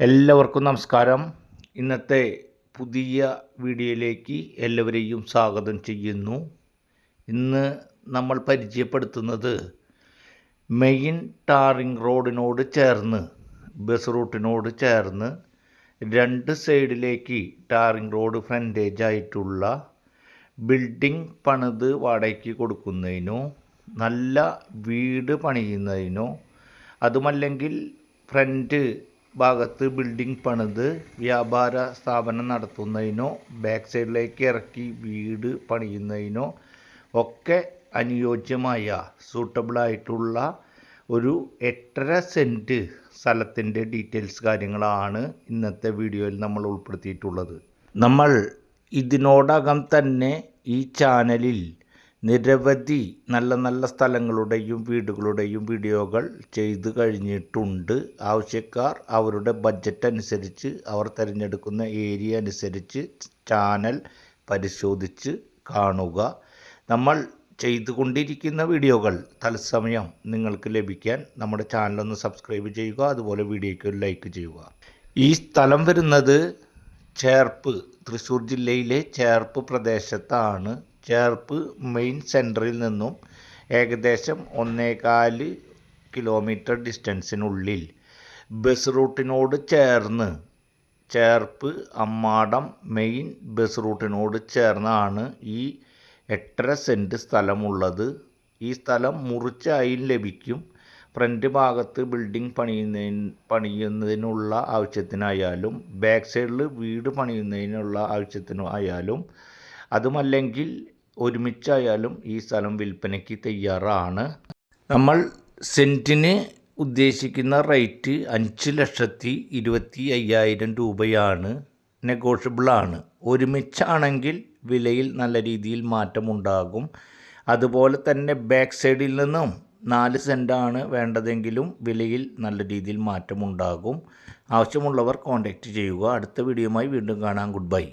എല്ലാവർക്കും നമസ്കാരം. ഇന്നത്തെ പുതിയ വീഡിയോയിലേക്ക് എല്ലാവരെയും സ്വാഗതം ചെയ്യുന്നു. ഇന്ന് നമ്മൾ പരിചയപ്പെടുത്തുന്നത് മെയിൻ ടാറിംഗ് റോഡിനോട് ചേർന്ന് ബസ് റൂട്ടിനോട് ചേർന്ന് രണ്ട് സൈഡിലേക്ക് ടാറിംഗ് റോഡ് ഫ്രണ്ടേജ് ആയിട്ടുള്ള ബിൽഡിംഗ് പണിത് വാടകയ്ക്ക് കൊടുക്കുന്നതിനോ നല്ല വീട് പണിയുന്നതിനോ അതുമല്ലെങ്കിൽ ഫ്രണ്ട് ഭാഗത്ത് ബിൽഡിംഗ് പണിത് വ്യാപാര സ്ഥാപനം നടത്തുന്നതിനോ ബാക്ക് സൈഡിലേക്ക് ഇറക്കി വീട് പണിയുന്നതിനോ ഒക്കെ അനുയോജ്യമായ സൂട്ടബിളായിട്ടുള്ള ഒരു എട്ടര സെന്റ് സ്ഥലത്തിന്റെ ഡീറ്റെയിൽസ് കാര്യങ്ങളാണ് ഇന്നത്തെ വീഡിയോയിൽ നമ്മൾ ഉൾപ്പെടുത്തിയിട്ടുള്ളത്. നമ്മൾ ഇതിനോടകം തന്നെ ഈ ചാനലിൽ നിരവധി നല്ല നല്ല സ്ഥലങ്ങളുടെയും വീടുകളുടെയും വീഡിയോകൾ ചെയ്തു കഴിഞ്ഞിട്ടുണ്ട്. ആവശ്യക്കാർ അവരുടെ ബഡ്ജറ്റ് അനുസരിച്ച് അവർ തിരഞ്ഞെടുക്കുന്ന ഏരിയ അനുസരിച്ച് ചാനൽ പരിശോധിച്ച് കാണുക. നമ്മൾ ചെയ്തുകൊണ്ടിരിക്കുന്ന വീഡിയോകൾ തത്സമയം നിങ്ങൾക്ക് ലഭിക്കാൻ നമ്മുടെ ചാനലൊന്ന് സബ്സ്ക്രൈബ് ചെയ്യുക അതുപോലെ വീഡിയോയ്ക്ക് ഒരു ലൈക്ക് ചെയ്യുക. ഈ സ്ഥലം വരുന്നത് ചേർപ്പ് തൃശ്ശൂർ ജില്ലയിലെ ചേർപ്പ് പ്രദേശത്താണ്. ചേർപ്പ് മെയിൻ സെന്ററിൽ നിന്നും ഏകദേശം ഒന്നേകാൽ കിലോമീറ്റർ ഡിസ്റ്റൻസിനുള്ളിൽ ബസ് റൂട്ടിനോട് ചേർന്ന് ചേർപ്പ് അമ്മാടം മെയിൻ ബസ് റൂട്ടിനോട് ചേർന്നാണ് ഈ എട്ടര സെന്റ് സ്ഥലമുള്ളത്. ഈ സ്ഥലം മുറിച്ചായും ലഭിക്കും. ഫ്രണ്ട് ഭാഗത്ത് ബിൽഡിംഗ് പണിയുന്നതിന് പണിയുന്നതിനുള്ള ആവശ്യത്തിനായാലും ബാക്ക് സൈഡിൽ വീട് പണിയുന്നതിനുള്ള ആവശ്യത്തിനായാലും. അതുമല്ലെങ്കിൽ ഒരുമിച്ചായാലും ഈ സ്ഥലം വിൽപ്പനയ്ക്ക് തയ്യാറാണ്. നമ്മൾ സെന്റിന് ഉദ്ദേശിക്കുന്ന റേറ്റ് അഞ്ച് ലക്ഷത്തി ഇരുപത്തി അയ്യായിരം രൂപയാണ്. നെഗോഷ്യബിളാണ് ഒരുമിച്ചാണെങ്കിൽ വിലയിൽ നല്ല രീതിയിൽ മാറ്റമുണ്ടാകും. അതുപോലെ തന്നെ ബാക്ക് സൈഡിൽ നിന്നും നാല് സെന്റാണ് വേണ്ടതെങ്കിലും വിലയിൽ നല്ല രീതിയിൽ മാറ്റമുണ്ടാകും. ആവശ്യമുള്ളവർ കോൺടാക്റ്റ് ചെയ്യുക. അടുത്ത വീഡിയോയുമായി വീണ്ടും കാണാം. Good bye.